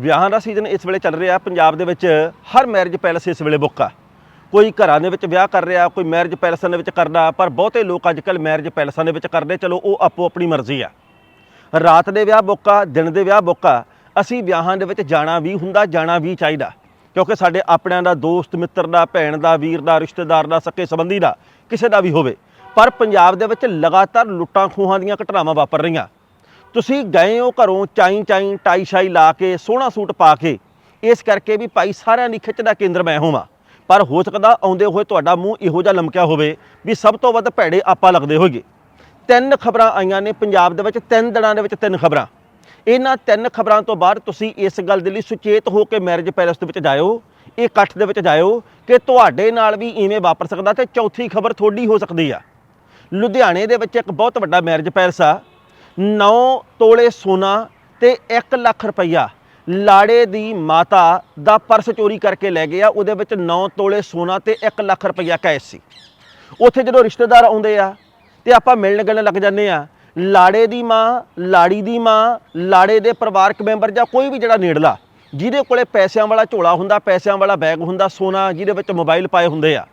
ਵਿਆਹਾਂ ਦਾ ਸੀਜ਼ਨ ਇਸ ਵੇਲੇ ਚੱਲ ਰਿਹਾ, ਪੰਜਾਬ ਦੇ ਵਿੱਚ ਹਰ ਮੈਰਿਜ ਪੈਲੇਸ ਇਸ ਵੇਲੇ ਬੁੱਕ ਆ। ਕੋਈ ਘਰਾਂ ਦੇ ਵਿੱਚ ਵਿਆਹ ਕਰ ਰਿਹਾ, ਕੋਈ ਮੈਰਿਜ ਪੈਲੇਸਾਂ ਦੇ ਵਿੱਚ ਕਰਦਾ, ਪਰ ਬਹੁਤੇ ਲੋਕ ਅੱਜ ਕੱਲ ਮੈਰਿਜ ਪੈਲਸਾਂ ਦੇ ਵਿੱਚ ਕਰਦੇ, ਚਲੋ ਉਹ ਆਪੋ ਆਪਣੀ ਮਰਜ਼ੀ ਆ। ਰਾਤ ਦੇ ਵਿਆਹ ਬੁੱਕ ਆ, ਦਿਨ ਦੇ ਵਿਆਹ ਬੁੱਕ ਆ, ਅਸੀਂ ਵਿਆਹਾਂ ਦੇ ਵਿੱਚ ਜਾਣਾ ਵੀ ਹੁੰਦਾ, ਜਾਣਾ ਵੀ ਚਾਹੀਦਾ। ਕਿਉਂਕਿ ਸਾਡੇ ਆਪਣਿਆਂ ਦਾ ਦੋਸਤ, ਮਿੱਤਰ ਦਾ, ਭੈਣ ਦਾ, ਵੀਰ ਦਾ, ਰਿਸ਼ਤੇਦਾਰ ਦਾ, ਸਕੇ ਸੰਬੰਧੀ ਦਾ, ਕਿਸੇ ਦਾ ਵੀ ਹੋਵੇ। ਪਰ ਪੰਜਾਬ ਦੇ ਵਿੱਚ ਲਗਾਤਾਰ ਲੁੱਟਾਂ ਖੋਹਾਂ ਦੀਆਂ ਘਟਨਾਵਾਂ ਵਾਪਰ ਰਹੀਆਂ। ਤੁਸੀਂ ਗਏ ਹੋ ਘਰੋਂ ਚਾਈ ਚਾਈ ਟਾਈ ਸ਼ਾਈ ਲਾ ਕੇ, ਸੋਹਣਾ ਸੂਟ ਪਾ ਕੇ। ਇਸ ਕਰਕੇ ਵੀ ਭਾਈ ਸਾਰਿਆਂ ਦੀ ਖਿੱਚ ਦਾ ਕੇਂਦਰ ਮੈਂ ਹੋਵਾਂ। ਪਰ ਹੋ ਸਕਦਾ ਆਉਂਦੇ ਹੋਏ ਤੁਹਾਡਾ ਮੂੰਹ ਇਹੋ ਜਿਹਾ ਲਮਕਿਆ ਹੋਵੇ ਵੀ ਸਭ ਤੋਂ ਵੱਧ ਭੈੜੇ ਆਪਾਂ ਲੱਗਦੇ ਹੋਈਏ। ਤਿੰਨ ਖਬਰਾਂ ਆਈਆਂ ਨੇ ਪੰਜਾਬ ਦੇ ਵਿੱਚ, ਤਿੰਨ ਦਿਨਾਂ ਦੇ ਵਿੱਚ ਤਿੰਨ ਖਬਰਾਂ। ਇਹਨਾਂ ਤਿੰਨ ਖਬਰਾਂ ਤੋਂ ਬਾਅਦ ਤੁਸੀਂ ਇਸ ਗੱਲ ਦੇ ਲਈ ਸੁਚੇਤ ਹੋ ਕੇ ਮੈਰਿਜ ਪੈਲੇਸ ਦੇ ਵਿੱਚ ਜਾਇਓ, ਇਹ ਇਕੱਠ ਦੇ ਵਿੱਚ ਜਾਇਓ ਕਿ ਤੁਹਾਡੇ ਨਾਲ ਵੀ ਇਵੇਂ ਵਾਪਰ ਸਕਦਾ ਤੇ ਚੌਥੀ ਖਬਰ ਤੁਹਾਡੀ ਹੋ ਸਕਦੀ ਆ। ਲੁਧਿਆਣੇ ਦੇ ਵਿੱਚ ਇੱਕ ਬਹੁਤ ਵੱਡਾ ਮੈਰਿਜ ਪੈਲਸ ਆ। 9 ਤੋਲੇ ਸੋਨਾ ਤੇ 1 ਲੱਖ ਰੁਪਈਆ ਲਾੜੇ ਦੀ ਮਾਤਾ ਦਾ ਪਰਸ ਚੋਰੀ ਕਰਕੇ ਲੈ ਗਏ ਆ ਉਹਦੇ ਵਿੱਚ 9 ਤੋਲੇ ਸੋਨਾ ਤੇ 1 ਲੱਖ ਰੁਪਈਆ ਕੈਸ਼ ਸੀ। ਉੱਥੇ ਜਦੋਂ ਰਿਸ਼ਤੇਦਾਰ ਆਉਂਦੇ ਆ ਤੇ ਆਪਾਂ ਮਿਲਣ ਗਿਲਣ ਲੱਗ ਜਾਂਦੇ ਆ, ਲਾੜੇ ਦੀ ਮਾਂ, ਲਾੜੀ ਦੀ ਮਾਂ, ਲਾੜੇ ਦੇ ਪਰਿਵਾਰਕ ਮੈਂਬਰ ਜਾਂ ਕੋਈ ਵੀ ਜਿਹੜਾ ਨੇੜਲਾ, ਜਿਹਦੇ ਕੋਲੇ ਪੈਸਿਆਂ ਵਾਲਾ ਝੋਲਾ ਹੁੰਦਾ, ਪੈਸਿਆਂ ਵਾਲਾ ਬੈਗ ਹੁੰਦਾ, ਸੋਨਾ ਜਿਹਦੇ ਵਿੱਚ ਮੋਬਾਈਲ ਪਾਏ ਹੁੰਦੇ ਆ,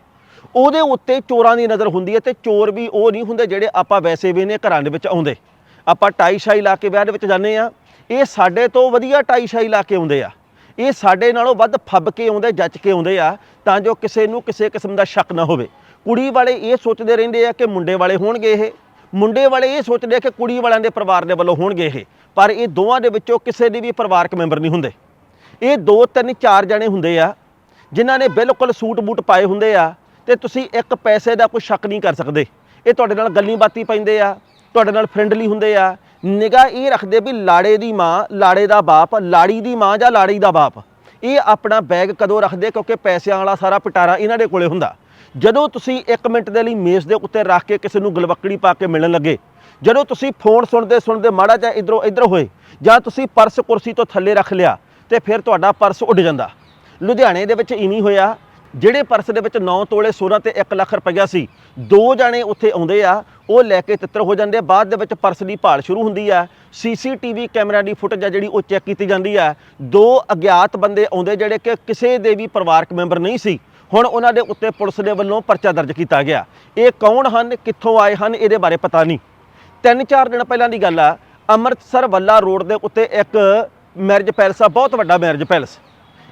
ਉਹਦੇ ਉੱਤੇ ਚੋਰਾਂ ਦੀ ਨਜ਼ਰ ਹੁੰਦੀ ਹੈ ਤੇ ਚੋਰ ਵੀ ਉਹ ਨਹੀਂ ਹੁੰਦੇ ਜਿਹੜੇ ਆਪਾਂ ਵੈਸੇ ਵੀ ਨੇ ਘਰਾਂ ਦੇ ਵਿੱਚ ਆਉਂਦੇ। ਆਪਾਂ ਟਾਈ ਸ਼ਾਈ ਲਾ ਕੇ ਵਿਆਹ ਦੇ ਵਿੱਚ ਜਾਂਦੇ ਆ ਇਹ ਸਾਡੇ ਤੋਂ ਵਧੀਆ ਟਾਈ ਸ਼ਾਈ ਲਾ ਕੇ ਆਉਂਦੇ ਆ। ਇਹ ਸਾਡੇ ਨਾਲੋਂ ਵੱਧ ਫੱਬ ਕੇ ਆਉਂਦੇ, ਜੱਜ ਕੇ ਆਉਂਦੇ ਆ, ਤਾਂ ਜੋ ਕਿਸੇ ਨੂੰ ਕਿਸੇ ਕਿਸਮ ਦਾ ਸ਼ੱਕ ਨਾ ਹੋਵੇ। ਕੁੜੀ ਵਾਲੇ ਇਹ ਸੋਚਦੇ ਰਹਿੰਦੇ ਆ ਕਿ ਮੁੰਡੇ ਵਾਲੇ ਹੋਣਗੇ ਇਹ। ਮੁੰਡੇ ਵਾਲੇ ਇਹ ਸੋਚਦੇ ਆ ਕਿ ਕੁੜੀ ਵਾਲਿਆਂ ਦੇ ਪਰਿਵਾਰ ਦੇ ਵੱਲੋਂ ਹੋਣਗੇ ਇਹ। ਪਰ ਇਹ ਦੋਵਾਂ ਦੇ ਵਿੱਚੋਂ ਕਿਸੇ ਦੇ ਵੀ ਪਰਿਵਾਰਕ ਮੈਂਬਰ ਨਹੀਂ ਹੁੰਦੇ। ਇਹ ਦੋ ਤਿੰਨ ਚਾਰ ਜਣੇ ਹੁੰਦੇ ਆ, ਜਿਨ੍ਹਾਂ ਨੇ ਬਿਲਕੁਲ ਸੂਟ ਬੂਟ ਪਾਏ ਹੁੰਦੇ ਆ, ਤੇ ਤੁਸੀਂ ਇੱਕ ਪੈਸੇ ਦਾ ਕੋਈ ਸ਼ੱਕ ਨਹੀਂ ਕਰ ਸਕਦੇ। ਇਹ ਤੁਹਾਡੇ ਨਾਲ ਗੱਲੀ ਬਾਤੀ ਪੈਂਦੇ ਆ ਤੁਹਾਡੇ ਨਾਲ ਫਰੈਂਡਲੀ ਹੁੰਦੇ ਆ। ਨਿਗਾਹ ਇਹ ਰੱਖਦੇ ਵੀ ਲਾੜੇ ਦੀ ਮਾਂ, ਲਾੜੇ ਦਾ ਬਾਪ, ਲਾੜੀ ਦੀ ਮਾਂ ਜਾਂ ਲਾੜੀ ਦਾ ਬਾਪ। ਇਹ ਆਪਣਾ ਬੈਗ ਕਦੋਂ ਰੱਖਦੇ? ਕਿਉਂਕਿ ਪੈਸਿਆਂ ਵਾਲਾ ਸਾਰਾ ਪਟਾਰਾ ਇਹਨਾਂ ਦੇ ਕੋਲੇ ਹੁੰਦਾ। ਜਦੋਂ ਤੁਸੀਂ 1 ਮਿੰਟ ਦੇ ਲਈ ਮੇਜ਼ ਦੇ ਉੱਤੇ ਰੱਖ ਕੇ ਕਿਸੇ ਨੂੰ ਗਲਵੱਕੜੀ ਪਾ ਕੇ ਮਿਲਣ ਲੱਗੇ, ਜਦੋਂ ਤੁਸੀਂ ਫੋਨ ਸੁਣਦੇ ਸੁਣਦੇ ਮਾੜਾ ਜਿਹਾ ਇਧਰੋਂ ਇਧਰ ਹੋਏ, ਜਾਂ ਤੁਸੀਂ ਪਰਸ ਕੁਰਸੀ ਤੋਂ ਥੱਲੇ ਰੱਖ ਲਿਆ, ਤੇ ਫਿਰ ਤੁਹਾਡਾ ਪਰਸ ਉੱਡ ਜਾਂਦਾ। ਲੁਧਿਆਣੇ ਦੇ ਵਿੱਚ ਇਵੇਂ ਹੋਇਆ। ਜਿਹੜੇ ਪਰਸ ਦੇ ਵਿੱਚ 9 ਤੋਲੇ ਸੋਨਾ ਤੇ 1 ਲੱਖ ਰੁਪਈਆ ਸੀ, ਦੋ ਜਾਣੇ ਉੱਥੇ ਆਉਂਦੇ ਆ, ਉਹ ਲੈ ਕੇ ਤਿੱਤਰ ਹੋ ਜਾਂਦੇ ਆ। ਬਾਅਦ ਦੇ ਵਿੱਚ ਪਰਸ ਦੀ ਭਾਲ ਸ਼ੁਰੂ ਹੁੰਦੀ ਆ। ਸੀਸੀਟੀਵੀ ਕੈਮਰਾ ਦੀ ਫੁਟੇਜ ਆ ਜਿਹੜੀ, ਉਹ ਚੈੱਕ ਕੀਤੀ ਜਾਂਦੀ ਆ। ਦੋ ਅਗਿਆਤ ਬੰਦੇ ਆਉਂਦੇ ਜਿਹੜੇ ਕਿ ਕਿਸੇ ਦੇ ਵੀ ਪਰਿਵਾਰਕ ਮੈਂਬਰ ਨਹੀਂ ਸੀ। ਹੁਣ ਉਹਨਾਂ ਦੇ ਉੱਤੇ ਪੁਲਿਸ ਦੇ ਵੱਲੋਂ ਪਰਚਾ ਦਰਜ ਕੀਤਾ ਗਿਆ। ਇਹ ਕੌਣ ਹਨ, ਕਿੱਥੋਂ ਆਏ ਹਨ, ਇਹਦੇ ਬਾਰੇ ਪਤਾ ਨਹੀਂ। ਤਿੰਨ ਚਾਰ ਦਿਨ ਪਹਿਲਾਂ ਦੀ ਗੱਲ ਆ, ਅੰਮ੍ਰਿਤਸਰ ਵੱਲਾ ਰੋਡ ਦੇ ਉੱਤੇ ਇੱਕ ਮੈਰਿਜ ਪੈਲਸ ਆ, ਬਹੁਤ ਵੱਡਾ ਮੈਰਿਜ ਪੈਲਸ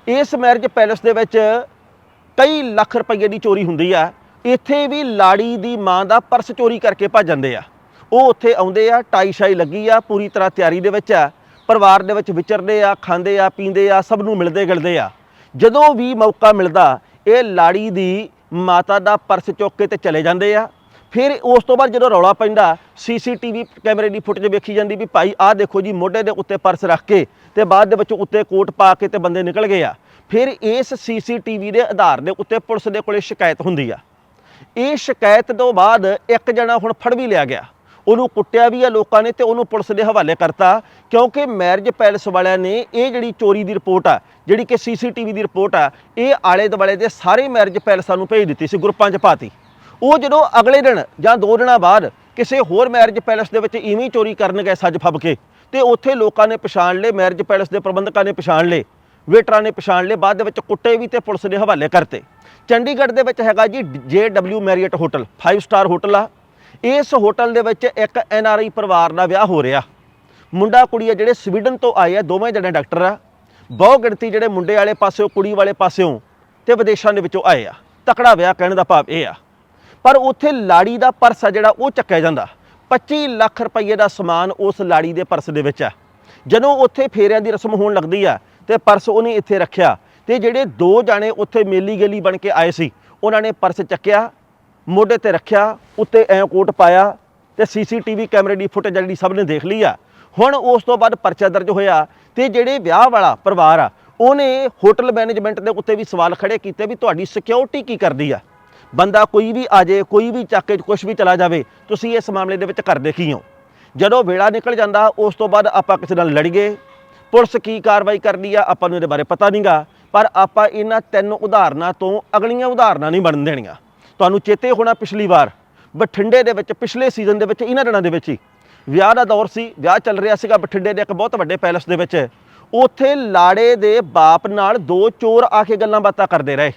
ਇਸ ਮੈਰਿਜ ਪੈਲਸ ਦੇ ਵਿੱਚ ਕਈ ਲੱਖ ਰੁਪਏ ਦੀ ਚੋਰੀ ਹੁੰਦੀ ਆ। ਇੱਥੇ ਵੀ ਲਾੜੀ ਦੀ ਮਾਂ ਦਾ ਪਰਸ ਚੋਰੀ ਕਰਕੇ ਭੱਜ ਜਾਂਦੇ ਆ। ਉਹ ਉੱਥੇ ਆਉਂਦੇ ਆ, ਟਾਈ ਸ਼ਾਈ ਲੱਗੀ ਆ, ਪੂਰੀ ਤਰ੍ਹਾਂ ਤਿਆਰੀ ਦੇ ਵਿੱਚ ਆ। ਪਰਿਵਾਰ ਦੇ ਵਿੱਚ ਵਿਚਰਦੇ ਆ, ਖਾਂਦੇ ਆ, ਪੀਂਦੇ ਆ, ਸਭ ਨੂੰ ਮਿਲਦੇ ਗਿਲਦੇ ਆ। ਜਦੋਂ ਵੀ ਮੌਕਾ ਮਿਲਦਾ, ਇਹ ਲਾੜੀ ਦੀ ਮਾਤਾ ਦਾ ਪਰਸ ਚੁੱਕ ਕੇ ਤੇ ਚਲੇ ਜਾਂਦੇ ਆ। ਫਿਰ ਉਸ ਤੋਂ ਬਾਅਦ ਜਦੋਂ ਰੌਲਾ ਪੈਂਦਾ, ਸੀਸੀਟੀਵੀ ਕੈਮਰੇ ਦੀ ਫੁਟੇਜ ਵੇਖੀ ਜਾਂਦੀ ਵੀ ਭਾਈ ਆਹ ਦੇਖੋ ਜੀ, ਮੋਢੇ ਦੇ ਉੱਤੇ ਪਰਸ ਰੱਖ ਕੇ ਤੇ ਬਾਅਦ ਦੇ ਵਿੱਚ ਉੱਤੇ ਕੋਟ ਪਾ ਕੇ ਤੇ ਬੰਦੇ ਨਿਕਲ ਗਏ ਆ। ਫਿਰ ਇਸ ਸੀਸੀਟੀਵੀ ਦੇ ਆਧਾਰ ਦੇ ਉੱਤੇ ਪੁਲਿਸ ਦੇ ਕੋਲੇ ਸ਼ਿਕਾਇਤ ਹੁੰਦੀ ਆ। ਇਹ ਸ਼ਿਕਾਇਤ ਤੋਂ ਬਾਅਦ ਇੱਕ ਜਣਾ ਹੁਣ ਫੜ ਵੀ ਲਿਆ ਗਿਆ। ਉਹਨੂੰ ਕੁੱਟਿਆ ਵੀ ਆ ਲੋਕਾਂ ਨੇ ਤੇ ਉਹਨੂੰ ਪੁਲਿਸ ਦੇ ਹਵਾਲੇ ਕਰਤਾ, ਕਿਉਂਕਿ ਮੈਰਿਜ ਪੈਲਸ ਵਾਲਿਆਂ ਨੇ ਇਹ ਜਿਹੜੀ ਚੋਰੀ ਦੀ ਰਿਪੋਰਟ ਆ, ਜਿਹੜੀ ਕਿ ਸੀਸੀਟੀਵੀ ਦੀ ਰਿਪੋਰਟ ਆ, ਇਹ ਆਲੇ ਦੁਆਲੇ ਦੇ ਸਾਰੇ ਮੈਰਿਜ ਪੈਲਸਾਂ ਨੂੰ ਭੇਜ ਦਿੱਤੀ ਸੀ, ਗਰੁੱਪਾਂ 'ਚ ਪਾਤੀ। ਉਹ ਜਦੋਂ ਅਗਲੇ ਦਿਨ ਜਾਂ ਦੋ ਦਿਨਾਂ ਬਾਅਦ ਕਿਸੇ ਹੋਰ ਮੈਰਿਜ ਪੈਲਸ ਦੇ ਵਿੱਚ ਇਵੇਂ ਚੋਰੀ ਕਰਨ ਗਏ ਸੱਜ ਫੱਬ ਕੇ, ਤੇ ਉੱਥੇ ਲੋਕਾਂ ਨੇ ਪਛਾਣ ਲਏ, ਮੈਰਿਜ ਪੈਲਸ ਦੇ ਪ੍ਰਬੰਧਕਾਂ ਨੇ ਪਛਾਣ ਲਏ ਵੇਟਰਾਂ ਨੇ ਪਛਾਣ ਲਏ, ਬਾਅਦ ਦੇ ਵਿੱਚ ਕੁੱਟੇ ਵੀ ਤੇ ਪੁਲਿਸ ਦੇ ਹਵਾਲੇ ਕਰਤੇ। ਚੰਡੀਗੜ੍ਹ ਦੇ ਵਿੱਚ ਹੈਗਾ ਜੀ JW Marriott hotel 5 star hotel ਆ। ਇਸ ਹੋਟਲ ਦੇ ਵਿੱਚ ਇੱਕ NRI ਪਰਿਵਾਰ ਦਾ ਵਿਆਹ ਹੋ ਰਿਹਾ। ਮੁੰਡਾ ਕੁੜੀ ਆ ਜਿਹੜੇ ਸਵੀਡਨ ਤੋਂ ਆਏ ਆ, ਦੋਵੇਂ ਜਣੇ ਡਾਕਟਰ ਆ। ਬਹੁ ਗਿਣਤੀ ਜਿਹੜੇ ਮੁੰਡੇ ਵਾਲੇ ਪਾਸਿਓਂ, ਕੁੜੀ ਵਾਲੇ ਪਾਸਿਓਂ ਤੇ ਵਿਦੇਸ਼ਾਂ ਦੇ ਵਿੱਚੋਂ ਆਏ ਆ। ਤਕੜਾ ਵਿਆਹ ਕਹਿਣ ਦਾ ਭਾਵ ਇਹ ਆ। ਪਰ ਉੱਥੇ ਲਾੜੀ ਦਾ ਪਰਸ ਆ ਜਿਹੜਾ ਉਹ ਚੱਕਿਆ ਜਾਂਦਾ। 25 ਲੱਖ ਰੁਪਏ ਦਾ ਸਮਾਨ ਉਸ ਲਾੜੀ ਦੇ ਪਰਸ ਦੇ ਵਿੱਚ ਆ। ਜਦੋਂ ਉੱਥੇ ਫੇਰਿਆਂ ਦੀ ਰਸਮ ਹੋਣ ਲੱਗਦੀ ਆ ਤੇ ਪਰਸ ਉਹਨੇ ਇੱਥੇ ਰੱਖਿਆ। ਤੇ ਜਿਹੜੇ ਦੋ ਜਾਣੇ ਉੱਥੇ ਮੇਲੀ ਗੇਲੀ ਬਣ ਕੇ ਆਏ ਸੀ, ਉਹਨਾਂ ਨੇ ਪਰਸ ਚੱਕਿਆ, ਮੋਢੇ ਤੇ ਰੱਖਿਆ, ਉੱਤੇ ਐ ਕੋਟ ਪਾਇਆ ਤੇ ਸੀਸੀਟੀਵੀ ਕੈਮਰੇ ਦੀ ਫੁਟੇਜ ਜਿਹੜੀ ਸਭ ਨੇ ਦੇਖ ਲਈ ਆ। ਹੁਣ ਉਸ ਤੋਂ ਬਾਅਦ ਪਰਚਾ ਦਰਜ ਹੋਇਆ ਤੇ ਜਿਹੜੇ ਵਿਆਹ ਵਾਲਾ ਪਰਿਵਾਰ ਆ, ਉਹਨੇ ਹੋਟਲ ਮੈਨੇਜਮੈਂਟ ਦੇ ਉੱਤੇ ਵੀ ਸਵਾਲ ਖੜੇ ਕੀਤੇ ਵੀ ਤੁਹਾਡੀ ਸਿਕਿਉਰਿਟੀ ਕੀ ਕਰਦੀ ਆ? ਬੰਦਾ ਕੋਈ ਵੀ ਆ ਜਾਏ, ਕੋਈ ਵੀ ਚੱਕ ਕੇ ਕੁਝ ਵੀ ਚਲਾ ਜਾਵੇ, ਤੁਸੀਂ ਇਸ ਮਾਮਲੇ ਦੇ ਵਿੱਚ ਕਰਦੇ ਕੀ ਹੋ? ਜਦੋਂ ਵੇਲਾ ਨਿਕਲ ਜਾਂਦਾ, ਉਸ ਤੋਂ ਬਾਅਦ ਆਪਾਂ ਕਿਸੇ ਨਾਲ ਲੜੀਏ ਪੁਲਿਸ ਕੀ ਕਾਰਵਾਈ ਕਰਦੀ ਆ, ਆਪਾਂ ਨੂੰ ਇਹਦੇ ਬਾਰੇ ਪਤਾ ਨਹੀਂਗਾ ਪਰ ਆਪਾਂ ਇਹਨਾਂ ਤਿੰਨ ਉਦਾਹਰਨਾਂ ਤੋਂ ਅਗਲੀਆਂ ਉਦਾਹਰਨਾਂ ਨਹੀਂ ਬਣਨ ਦੇਣੀਆਂ। ਤੁਹਾਨੂੰ ਚੇਤੇ ਹੋਣਾ ਪਿਛਲੀ ਵਾਰ, ਬਠਿੰਡੇ ਦੇ ਵਿੱਚ, ਪਿਛਲੇ ਸੀਜ਼ਨ ਦੇ ਵਿੱਚ, ਇਹਨਾਂ ਦਿਨਾਂ ਦੇ ਵਿੱਚ ਹੀ। ਵਿਆਹ ਦਾ ਦੌਰ ਸੀ, ਵਿਆਹ ਚੱਲ ਰਿਹਾ ਸੀਗਾ ਬਠਿੰਡੇ ਦੇ ਇੱਕ ਬਹੁਤ ਵੱਡੇ ਪੈਲਸ ਦੇ ਵਿੱਚ। ਉੱਥੇ ਲਾੜੇ ਦੇ ਬਾਪ ਨਾਲ ਦੋ ਚੋਰ ਆ ਕੇ ਗੱਲਾਂ ਬਾਤਾਂ ਕਰਦੇ ਰਹੇ।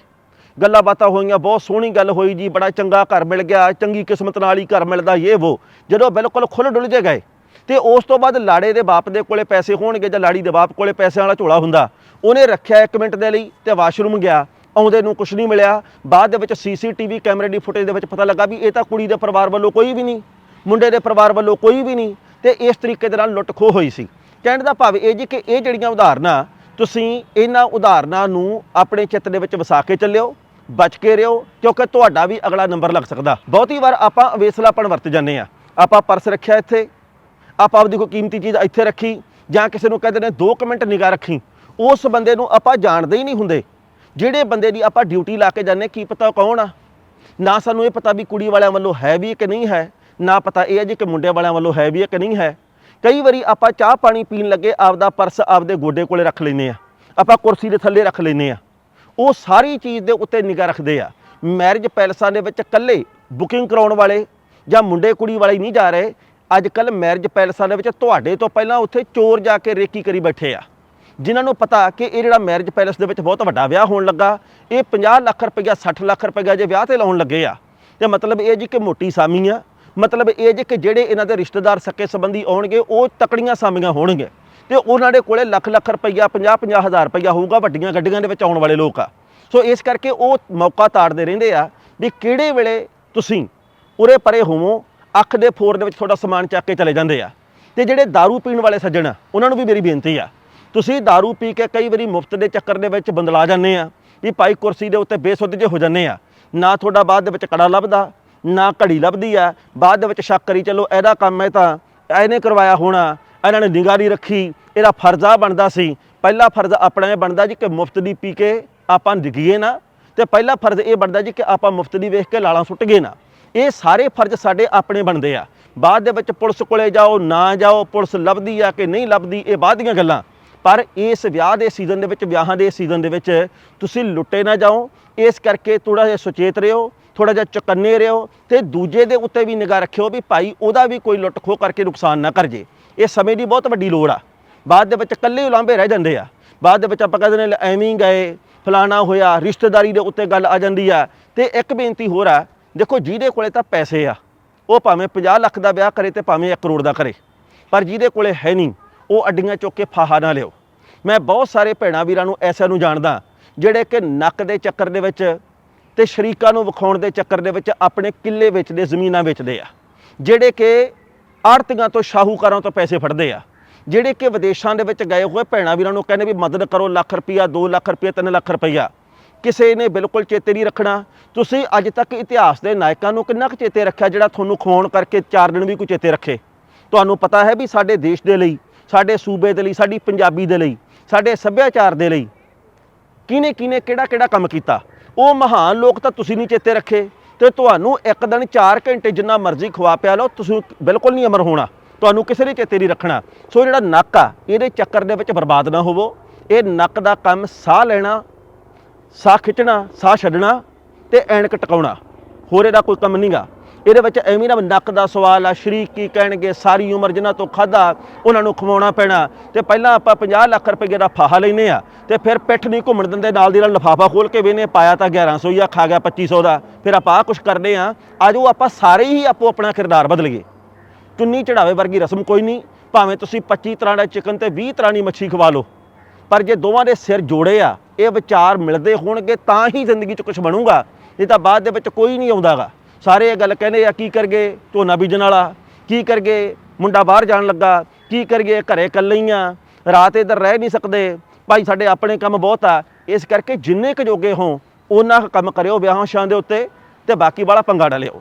ਗੱਲਾਂ ਬਾਤਾਂ ਹੋਈਆਂ, ਬਹੁਤ ਸੋਹਣੀ ਗੱਲ ਹੋਈ ਜੀ, ਬੜਾ ਚੰਗਾ ਘਰ ਮਿਲ ਗਿਆ, ਚੰਗੀ ਕਿਸਮਤ ਨਾਲ ਹੀ ਘਰ ਮਿਲਦਾ, ਇਹ ਉਹ ਜਦੋਂ ਬਿਲਕੁਲ ਖੁੱਲ੍ਹ ਡੁੱਲ ਜੇ ਗਏ ਤੇ ਉਸ ਤੋਂ ਬਾਅਦ ਲਾੜੇ ਦੇ ਬਾਪ ਦੇ ਕੋਲੇ ਪੈਸੇ ਹੋਣਗੇ ਜਾਂ ਲਾੜੀ ਦੇ ਬਾਪ ਕੋਲੇ ਪੈਸਿਆਂ ਵਾਲਾ ਝੋਲਾ ਹੁੰਦਾ, ਉਹਨੇ ਰੱਖਿਆ 1 ਮਿੰਟ ਦੇ ਲਈ ਤੇ ਵਾਸ਼ਰੂਮ ਗਿਆ, ਆਉਂਦੇ ਨੂੰ ਕੁਝ ਨਹੀਂ ਮਿਲਿਆ। ਬਾਅਦ ਦੇ ਵਿੱਚ ਸੀਸੀਟੀਵੀ ਕੈਮਰੇ ਦੀ ਫੁਟੇਜ ਦੇ ਵਿੱਚ ਪਤਾ ਲੱਗਾ ਵੀ ਇਹ ਤਾਂ ਕੁੜੀ ਦੇ ਪਰਿਵਾਰ ਵੱਲੋਂ ਕੋਈ ਵੀ ਨਹੀਂ, ਮੁੰਡੇ ਦੇ ਪਰਿਵਾਰ ਵੱਲੋਂ ਕੋਈ ਵੀ ਨਹੀਂ, ਤੇ ਇਸ ਤਰੀਕੇ ਦੇ ਨਾਲ ਲੁੱਟ ਖੋਹ ਹੋਈ ਸੀ। ਕਹਿਣ ਦਾ ਭਾਵ ਇਹ ਜੀ ਕਿ ਇਹ ਜਿਹੜੀਆਂ ਉਦਾਹਰਨਾਂ, ਤੁਸੀਂ ਇਹਨਾਂ ਉਦਾਹਰਨਾਂ ਨੂੰ ਆਪਣੇ ਚਿੱਤ ਦੇ ਵਿੱਚ ਵਸਾ ਕੇ ਚੱਲਿਓ, ਬਚ ਕੇ ਰਿਓ, ਕਿਉਂਕਿ ਤੁਹਾਡਾ ਵੀ ਅਗਲਾ ਨੰਬਰ ਲੱਗ ਸਕਦਾ। ਬਹੁਤੀ ਵਾਰ ਆਪਾਂ ਅਵੇਸਲਾਪਣ ਵਰਤ ਜਾਂਦੇ ਆ ਆਪਾਂ ਪਰਸ ਰੱਖਿਆ ਇੱਥੇ ਆਪਾਂ ਆਪਦੀ ਕੋਈ ਕੀਮਤੀ ਚੀਜ਼ ਇੱਥੇ ਰੱਖੀ ਜਾਂ ਕਿਸੇ ਨੂੰ ਕਹਿੰਦੇ ਨੇ 2 ਮਿੰਟ ਨਿਗਾਹ ਰੱਖੀ, ਉਸ ਬੰਦੇ ਨੂੰ ਆਪਾਂ ਜਾਣਦੇ ਹੀ ਨਹੀਂ ਹੁੰਦੇ। ਜਿਹੜੇ ਬੰਦੇ ਦੀ ਆਪਾਂ ਡਿਊਟੀ ਲਾ ਕੇ ਜਾਂਦੇ ਕੀ ਪਤਾ ਉਹ ਕੌਣ ਆ? ਨਾ ਸਾਨੂੰ ਇਹ ਪਤਾ ਵੀ ਕੁੜੀ ਵਾਲਿਆਂ ਵੱਲੋਂ ਹੈ ਵੀ ਕਿ ਨਹੀਂ ਹੈ, ਨਾ ਪਤਾ ਇਹ ਹੈ ਜੀ ਕਿ ਮੁੰਡੇ ਵਾਲਿਆਂ ਵੱਲੋਂ ਹੈ ਵੀ ਕਿ ਨਹੀਂ ਹੈ। ਕਈ ਵਾਰੀ ਆਪਾਂ ਚਾਹ ਪਾਣੀ ਪੀਣ ਲੱਗੇ, ਆਪਦਾ ਪਰਸ ਆਪਦੇ ਗੋਡੇ ਕੋਲੇ ਰੱਖ ਲੈਨੇ ਆ ਆਪਾਂ ਕੁਰਸੀ ਦੇ ਥੱਲੇ ਰੱਖ ਲੈਨੇ ਆ ਉਹ ਸਾਰੀ ਚੀਜ਼ ਦੇ ਉੱਤੇ ਨਿਗਾਹ ਰੱਖਦੇ ਆ। ਮੈਰਿਜ ਪੈਲਸਾਂ ਦੇ ਵਿੱਚ ਇਕੱਲੇ ਬੁਕਿੰਗ ਕਰਾਉਣ ਵਾਲੇ ਜਾਂ ਮੁੰਡੇ ਕੁੜੀ ਵਾਲੇ ਨਹੀਂ ਜਾ ਰਹੇ ਅੱਜ ਕੱਲ ਮੈਰਿਜ ਪੈਲਸਾਂ ਦੇ ਵਿੱਚ ਤੁਹਾਡੇ ਤੋਂ ਪਹਿਲਾਂ ਉੱਥੇ ਚੋਰ ਜਾ ਕੇ ਰੇਕੀ ਕਰੀ ਬੈਠੇ ਆ। ਜਿਨ੍ਹਾਂ ਨੂੰ ਪਤਾ ਕਿ ਇਹ ਜਿਹੜਾ ਮੈਰਿਜ ਪੈਲਸ ਦੇ ਵਿੱਚ ਬਹੁਤ ਵੱਡਾ ਵਿਆਹ ਹੋਣ ਲੱਗਾ, ਇਹ 50 ਲੱਖ ਰੁਪਈਆ 60 ਲੱਖ ਰੁਪਈਆ ਜੇ ਵਿਆਹ ਤੇ ਲਾਉਣ ਲੱਗੇ ਆ, ਤੇ ਮਤਲਬ ਇਹ ਜੀ ਕਿ ਮੋਟੀ ਸਾਮੀ ਆ। ਮਤਲਬ ਇਹ ਜੀ ਕਿ ਜਿਹੜੇ ਇਹਨਾਂ ਦੇ ਰਿਸ਼ਤੇਦਾਰ ਸਕੇ ਸੰਬੰਧੀ ਆਉਣਗੇ, ਉਹ ਤਕੜੀਆਂ ਸਾਮੀਆਂ ਹੋਣਗੇ। ਤੇ ਉਹਨਾਂ ਦੇ ਕੋਲੇ ਲੱਖ ਲੱਖ ਰੁਪਈਆ 50 50 ਹਜ਼ਾਰ ਰੁਪਈਆ ਹੋਊਗਾ ਵੱਡੀਆਂ ਗੱਡੀਆਂ ਦੇ ਵਿੱਚ ਆਉਣ ਵਾਲੇ ਲੋਕ ਆ। ਸੋ ਇਸ ਕਰਕੇ ਉਹ ਮੌਕਾ ਤਾੜਦੇ ਰਹਿੰਦੇ ਆ ਵੀ ਕਿਹੜੇ ਵੇਲੇ ਤੁਸੀਂ ਉਰੇ ਪਰੇ ਹੋਵੋ ਅੱਖ ਦੇ ਫੋਰ ਦੇ ਵਿੱਚ ਤੁਹਾਡਾ ਸਮਾਨ ਚੱਕ ਕੇ ਚਲੇ ਜਾਂਦੇ ਆ ਤੇ ਜਿਹੜੇ दारू ਪੀਣ ਵਾਲੇ ਸੱਜਣ ਆ ਉਹਨਾਂ ਨੂੰ ਵੀ ਮੇਰੀ ਬੇਨਤੀ ਆ ਤੁਸੀਂ दारू ਪੀ ਕੇ ਕਈ ਵਾਰੀ ਮੁਫਤ ਦੇ ਚੱਕਰ ਦੇ ਵਿੱਚ ਬੰਦਲਾ ਜਾਂਦੇ ਆ ਵੀ ਭਾਈ ਕੁਰਸੀ ਦੇ ਉੱਤੇ ਬੇਸੁੱਧ ਜੇ ਹੋ ਜਾਂਦੇ ਆ ਨਾ ਤੁਹਾਡਾ ਬਾਅਦ ਦੇ ਵਿੱਚ ਕੜਾ ਲੱਭਦਾ ਨਾ ਘੜੀ ਲੱਭਦੀ ਆ ਬਾਅਦ ਦੇ ਵਿੱਚ ਸ਼ੱਕ ਕਰੀ ਚੱਲੋ ਇਹਦਾ ਕੰਮ ਹੈ ਤਾਂ ਇਹਨੇ ਕਰਵਾਇਆ ਹੋਣਾ ਇਹਨਾਂ ਨੇ ਨਿਗਾਰੀ ਰੱਖੀ ਇਹਦਾ ਫਰਜ਼ਾ ਬਣਦਾ ਸੀ ਪਹਿਲਾ ਫਰਜ਼ ਆਪਣਾ ਇਹ ਬਣਦਾ ਜੀ ਕਿ ਮੁਫਤ ਦੀ ਪੀ ਕੇ ਆਪਾਂ ਡਿੱਗੀਏ ਨਾ ਤੇ ਪਹਿਲਾ ਫਰਜ਼ ਇਹ ਬਣਦਾ ਜੀ ਕਿ ਆਪਾਂ ਮੁਫਤ ਦੀ ਵੇਖ ਕੇ ਲਾਲਾਂ ਸੁੱਟ ਗਏ ਨਾ ਇਹ ਸਾਰੇ ਫਰਜ਼ ਸਾਡੇ ਆਪਣੇ ਬਣਦੇ ਆ। ਬਾਅਦ ਦੇ ਵਿੱਚ ਪੁਲਿਸ ਕੋਲੇ ਜਾਓ, ਨਾ ਜਾਓ, ਪੁਲਿਸ ਲੱਭਦੀ ਆ ਕਿ ਨਹੀਂ ਲੱਭਦੀ, ਇਹ ਬਾਅਦ ਦੀਆਂ ਗੱਲਾਂ। ਪਰ ਇਸ ਵਿਆਹ ਦੇ ਸੀਜ਼ਨ ਦੇ ਵਿੱਚ, ਵਿਆਹਾਂ ਦੇ ਸੀਜ਼ਨ ਦੇ ਵਿੱਚ ਤੁਸੀਂ ਲੁੱਟੇ ਨਾ ਜਾਓ। ਇਸ ਕਰਕੇ ਥੋੜਾ ਜਿਹਾ ਸੁਚੇਤ ਰਹੋ ਥੋੜਾ ਜਿਹਾ ਚੁਕੰਨੇ ਰਹੋ ਤੇ ਦੂਜੇ ਦੇ ਉੱਤੇ ਵੀ ਨਿਗਾਹ ਰੱਖਿਓ ਵੀ ਭਾਈ ਉਹਦਾ ਵੀ ਕੋਈ ਲੁੱਟ ਖੋਹ ਕਰਕੇ ਨੁਕਸਾਨ ਨਾ ਕਰ ਜੇ। ਇਹ ਸਮੇਂ ਦੀ ਬਹੁਤ ਵੱਡੀ ਲੋੜ ਆ। ਬਾਅਦ ਦੇ ਵਿੱਚ ਇਕੱਲੇ ਉਲਾਂਭੇ ਰਹਿ ਜਾਂਦੇ ਆ। ਬਾਅਦ ਦੇ ਵਿੱਚ ਆਪਾਂ ਕਹਿੰਦੇ ਨੇ ਐਵੇਂ ਹੀ ਗਏ, ਫਲਾਣਾ ਹੋਇਆ, ਰਿਸ਼ਤੇਦਾਰੀ ਦੇ ਉੱਤੇ ਗੱਲ ਆ ਜਾਂਦੀ ਆ ਤੇ ਇੱਕ ਬੇਨਤੀ ਹੋਰ ਆ ਦੇਖੋ ਜਿਹਦੇ ਕੋਲੇ ਤਾਂ ਪੈਸੇ ਆ, ਉਹ ਭਾਵੇਂ 50 ਲੱਖ ਦਾ ਵਿਆਹ ਕਰੇ ਤੇ ਭਾਵੇਂ 1 ਕਰੋੜ ਦਾ ਕਰੇ, ਪਰ ਜਿਹਦੇ ਕੋਲੇ ਹੈ ਨਹੀਂ, ਉਹ ਅੱਡੀਆਂ ਚੁੱਕ ਕੇ ਫਾਹਾ ਨਾ ਲਿਓ। ਮੈਂ ਬਹੁਤ ਸਾਰੇ ਭੈਣਾਂ ਵੀਰਾਂ ਨੂੰ ਐਸਿਆਂ ਨੂੰ ਜਾਣਦਾ, ਜਿਹੜੇ ਕਿ ਨੱਕ ਦੇ ਚੱਕਰ ਦੇ ਵਿੱਚ ਤੇ ਸ਼ਰੀਕਾਂ ਨੂੰ ਵਿਖਾਉਣ ਦੇ ਚੱਕਰ ਦੇ ਵਿੱਚ ਆਪਣੇ ਕਿੱਲੇ ਵੇਚਦੇ, ਜ਼ਮੀਨਾਂ ਵੇਚਦੇ ਆ, ਜਿਹੜੇ ਕਿ ਆੜਤੀਆਂ ਤੋਂ, ਸ਼ਾਹੂਕਾਰਾਂ ਤੋਂ ਪੈਸੇ ਫੜਦੇ ਆ, ਜਿਹੜੇ ਕਿ ਵਿਦੇਸ਼ਾਂ ਦੇ ਵਿੱਚ ਗਏ ਹੋਏ ਭੈਣਾਂ ਵੀਰਾਂ ਨੂੰ ਕਹਿੰਦੇ ਵੀ ਮਦਦ ਕਰੋ, ਲੱਖ ਰੁਪਈਆ 2 ਲੱਖ ਰੁਪਈਆ 3 ਲੱਖ ਰੁਪਈਆ। ਕਿਸੇ ਨੇ ਬਿਲਕੁਲ ਚੇਤੇ ਨਹੀਂ ਰੱਖਣਾ। ਤੁਸੀਂ ਅੱਜ ਤੱਕ ਇਤਿਹਾਸ ਦੇ ਨਾਇਕਾਂ ਨੂੰ ਕਿੰਨਾ ਕੁ ਚੇਤੇ ਰੱਖਿਆ ਜਿਹੜਾ ਤੁਹਾਨੂੰ ਖਵਾਉਣ ਕਰਕੇ ਚਾਰ ਦਿਨ ਵੀ ਕੋਈ ਚੇਤੇ ਰੱਖੇ? ਤੁਹਾਨੂੰ ਪਤਾ ਹੈ ਵੀ ਸਾਡੇ ਦੇਸ਼ ਦੇ ਲਈ, ਸਾਡੇ ਸੂਬੇ ਦੇ ਲਈ, ਸਾਡੀ ਪੰਜਾਬੀ ਦੇ ਲਈ, ਸਾਡੇ ਸੱਭਿਆਚਾਰ ਦੇ ਲਈ ਕਿਹਨੇ ਕਿਹਨੇ ਕਿਹੜਾ ਕਿਹੜਾ ਕੰਮ ਕੀਤਾ? ਉਹ ਮਹਾਨ ਲੋਕ ਤਾਂ ਤੁਸੀਂ ਨਹੀਂ ਚੇਤੇ ਰੱਖੇ ਤੇ ਤੁਹਾਨੂੰ ਇੱਕ ਦਿਨ 4 ਘੰਟੇ ਜਿੰਨਾ ਮਰਜ਼ੀ ਖਵਾ ਪਿਆ ਲਓ, ਤੁਸੀਂ ਬਿਲਕੁਲ ਨਹੀਂ ਅਮਰ ਹੋਣਾ। ਤੁਹਾਨੂੰ ਕਿਸੇ ਨੇ ਚੇਤੇ ਨਹੀਂ ਰੱਖਣਾ। ਸੋ ਜਿਹੜਾ ਨੱਕ ਆ, ਇਹਦੇ ਚੱਕਰ ਦੇ ਵਿੱਚ ਬਰਬਾਦ ਨਾ ਹੋਵੋ। ਇਹ ਨੱਕ ਦਾ ਕੰਮ ਸਾਹ ਲੈਣਾ ਸਾਹ ਖਿੱਚਣਾ, ਸਾਹ ਛੱਡਣਾ ਤੇ ਐਨਕ ਟਿਕਾਉਣਾ। ਹੋਰ ਇਹਦਾ ਕੋਈ ਕੰਮ ਨਹੀਂਗਾ ਇਹਦੇ ਵਿੱਚ ਐਵੇਂ ਨਾ ਨੱਕ ਦਾ ਸਵਾਲ ਆ, ਸ਼ਰੀਕ ਕੀ ਕਹਿਣਗੇ, ਸਾਰੀ ਉਮਰ ਜਿਨ੍ਹਾਂ ਤੋਂ ਖਾਦਾ ਉਹਨਾਂ ਨੂੰ ਖਵਾਉਣਾ ਪੈਣਾ। ਤੇ ਪਹਿਲਾਂ ਆਪਾਂ 50 ਲੱਖ ਰੁਪਏ ਦਾ ਫਾਹਾ ਲੈਨੇ ਆ, ਤੇ ਫਿਰ ਪਿੱਠ ਨਹੀਂ ਘੁੰਮਣ ਦਿੰਦੇ, ਨਾਲ ਦੀ ਨਾਲ ਲਫਾਫਾ ਖੋਲ ਕੇ ਵੇਨੇ ਪਾਇਆ ਤਾਂ 1100 ਹੀ ਆ, ਖਾ ਗਿਆ 2500 ਦਾ। ਫਿਰ ਆਪਾਂ ਆਹ ਕੁਛ ਕਰਦੇ ਆ, ਆਜੋ ਆਪਾਂ ਸਾਰੇ ਹੀ ਆਪੋ ਆਪਣਾ ਕਿਰਦਾਰ ਬਦਲੀਏ। ਚੁੰਨੀ ਚੜਾਵੇ ਵਰਗੀ ਰਸਮ ਕੋਈ ਨਹੀਂ, ਭਾਵੇਂ ਤੁਸੀਂ 25 ਤਰ੍ਹਾਂ ਦਾ ਚਿਕਨ ਤੇ 20 ਤਰ੍ਹਾਂ ਦੀ ਮੱਛੀ ਖਵਾ ਲਓ। ਪਰ ਜੇ ਦੋਵਾਂ ਦੇ ਸਿਰ ਜੋੜੇ ਆ ਇਹ ਵਿਚਾਰ ਮਿਲਦੇ ਹੋਣਗੇ ਤਾਂ ਹੀ ਜ਼ਿੰਦਗੀ 'ਚ ਕੁਝ ਬਣੂਗਾ, ਨਹੀਂ ਤਾਂ ਬਾਅਦ ਦੇ ਵਿੱਚ ਕੋਈ ਨਹੀਂ ਆਉਂਦਾਗਾ। ਸਾਰੇ ਇਹ ਗੱਲ ਕਹਿੰਦੇ ਆ, ਕੀ ਕਰਗੇ? ਝੋਨਾ ਬੀਜਣ ਵਾਲਾ, ਕੀ ਕਰਗੇ? ਮੁੰਡਾ ਬਾਹਰ ਜਾਣ ਲੱਗਾ, ਕੀ ਕਰਗੇ? ਘਰੇ ਇਕੱਲੇ ਆ, ਰਾਤ ਇੱਧਰ ਰਹਿ ਨਹੀਂ ਸਕਦੇ। ਭਾਈ, ਸਾਡੇ ਆਪਣੇ ਕੰਮ ਬਹੁਤ ਆ, ਇਸ ਕਰਕੇ ਜਿੰਨੇ ਕੁ ਜੋਗੇ ਹੋ ਉਹਨਾਂ ਕੁ ਕੰਮ ਕਰਿਓ ਵਿਆਹਾਂ ਸ਼ਾਂ ਦੇ ਉੱਤੇ ਤੇ ਬਾਕੀ ਵਾਲਾ ਪੰਗਾ ਡਲਿਓ